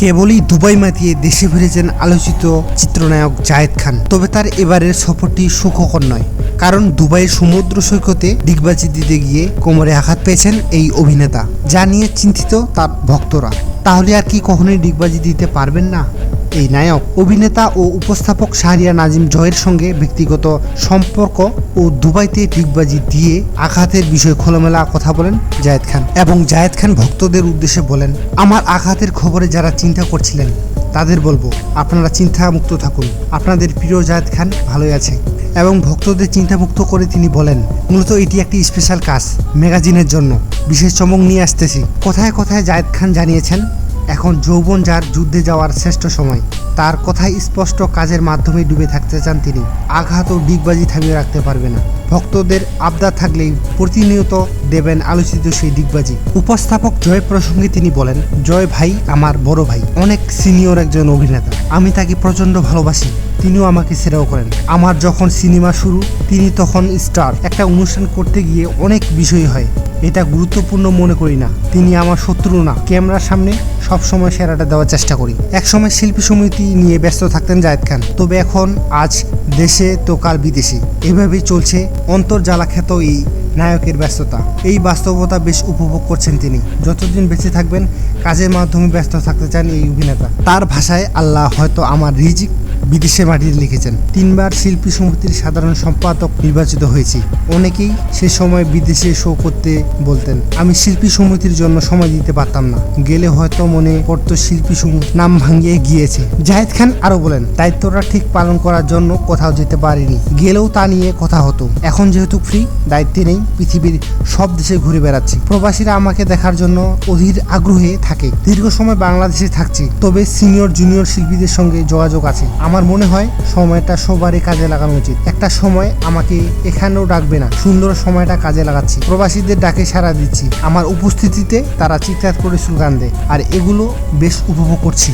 কেবলই দুবাই মাতিয়ে দেশে ফিরেছেন আলোচিত চিত্রনায়ক জায়েদ খান। তবে তার এবারের সফরটি সুখকর নয়, কারণ দুবাইয়ের সমুদ্র সৈকতে ডিগবাজি দিতে গিয়ে কোমরে আঘাত পেয়েছেন এই অভিনেতা, যা নিয়ে চিন্তিত তার ভক্তরা। তাহলে আর কি কখনোই ডিগবাজি দিতে পারবেন না? এই নায়ক, অভিনেতা ও উপস্থাপক শাহরিয়া নাজিম জয়ের সঙ্গে ব্যক্তিগত সম্পর্ক ও দুবাইতে ডিগবাজি দিয়ে আঘাতের বিষয়ে খোলামেলা কথা বলেন জায়েদ খান এবং জায়েদ খান ভক্তদের উদ্দেশ্যে বলেন, আমার আঘাতের খবরে যারা চিন্তা করছিলেন, তাদের বলব, আপনারা চিন্তামুক্ত থাকুন। আপনাদের প্রিয় জায়েদ খান ভালোই আছে। এবং ভক্তদের চিন্তামুক্ত করে তিনি বলেন, মূলত এটি একটি স্পেশাল কাজ, ম্যাগাজিনের জন্য। বিশেষ চমক নিয়ে আসতেছি। কথায় কথায় জায়েদ খান জানিয়েছেন এখন যৌবন যার যুদ্ধে যাওয়ার শ্রেষ্ঠ সময়। তার কথাই স্পষ্ট কাজের মাধ্যমে ডুবে থাকতে চান তিনি। আঘাত ও ডিগবাজি থামিয়ে রাখতে পারবে না। ভক্তদের আবদার থাকলেই প্রতিনিয়ত দেবেন আলোচিত সেই ডিগবাজি। উপস্থাপক জয় প্রসঙ্গে তিনি বলেন, জয় ভাই, আমার বড় ভাই। অনেক সিনিয়র একজন অভিনেতা। আমি তাকে প্রচণ্ড ভালোবাসি। তিনিও আমাকে সেরাও করেন। আমার যখন সিনেমা শুরু, তিনি তখন স্টার। একটা অনুষ্ঠান করতে গিয়ে অনেক বিষয় হয়। এটা গুরুত্বপূর্ণ মনে করি না। তিনি আমার শত্রু না। ক্যামেরার সামনে সব সময় সেরাটা দেওয়ার চেষ্টা করি। একসময় শিল্পী সমিতি নিয়ে ব্যস্ত থাকতেন জায়েদ খান। তবে এখন আজ দেশে তো কাল বিদেশে। এভাবেই চলছে অন্তর্জালা খ্যাত এই নায়কের ব্যস্ততা। এই বাস্তবতা বেশ উপভোগ করছেন তিনি। যতদিন বেঁচে থাকবেন, কাজের মাধ্যমে ব্যস্ত থাকতে চান এই অভিনেতা। তার ভাষায়, আল্লাহ হয়তো আমার রিজিক বিদেশে মাটিতে লিখেছেন। তিনবার শিল্পী সমিতির সাধারণ সম্পাদক নির্বাচিত হয়েছি। অনেকেই সে সময় বিদেশে শো করতে বলতেন, আমি শিল্পী সমিতির জন্য সময় দিতে পারতাম না। গেলে হয়তো মনে পড়তো শিল্পী সমিতি নাম ভাঙিয়ে গিয়েছে। জাহেদ খান আরও বলেন, দায়িত্বটা ঠিক পালন করার জন্য কোথাও যেতে পারিনি। গেলেও তা নিয়ে কথা হতো। এখন যেহেতু ফ্রি দায়িত্বে নেই, পৃথিবীর সব দেশে ঘুরে বেড়াচ্ছি। প্রবাসীরা আমাকে দেখার জন্য অধীর আগ্রহে থাকে। দীর্ঘ সময় বাংলাদেশে থাকছি, তবে সিনিয়র জুনিয়র শিল্পীদের সঙ্গে যোগাযোগ আছে। আমার মনে হয় সময়টা সবারই কাজে লাগানো উচিত। একটা সময় আমাকে এখানেও ডাকবে না। সুন্দর সময়টা কাজে লাগাচ্ছি। প্রবাসীদের ডাকে সাড়া দিচ্ছি। আমার উপস্থিতিতে তারা চিৎকার করে সুগান দেয়। আর এগুলো বেশ উপভোগ করছি।